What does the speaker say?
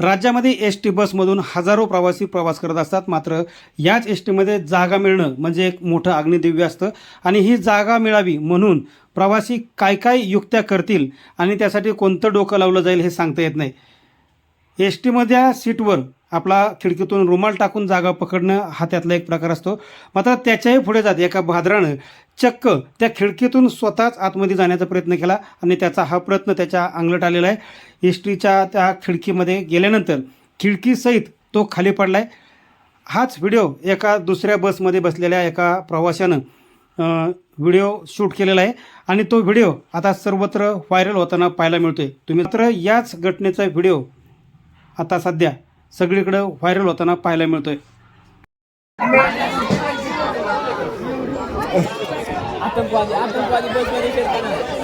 राज्यामध्ये S T बसमधून हजारो प्रवासी प्रवास करत असतात. मात्र याच एस टीमध्ये जागा मिळणं म्हणजे एक मोठं अग्निदिव्य असतं. आणि ही जागा मिळावी म्हणून प्रवासी काय काय युक्त्या करतील आणि त्यासाठी कोणतं डोकं लावलं जाईल हे सांगता येत नाही. एस टीमधल्या सीटवर आपला खिडकीतून रुमाल टाकून जागा पकडणं हा त्यातला एक प्रकार असतो. मात्र त्याच्याही पुढे जात एका भाद्रानं चक्क त्या खिडकीतून स्वतःच आतमध्ये जाण्याचा प्रयत्न केला आणि त्याचा हा प्रयत्न त्याच्या अंगलट आलेला आहे. एस टीच्या त्या खिडकीमध्ये गेल्यानंतर खिडकीसहित तो खाली पडला आहे हाच व्हिडिओ एका दुसऱ्या बसमध्ये बसलेल्या एका प्रवाशानं व्हिडिओ शूट केलेला आहे आणि तो व्हिडिओ आता सर्वत्र व्हायरल होताना पाहायला मिळतोय. तुम्ही मात्र याच घटनेचा व्हिडिओ आता सध्या सगळीकडे व्हायरल होताना पाहायला मिळतोय. आतंकवादी आतंकवादी बसमध्ये फिरताना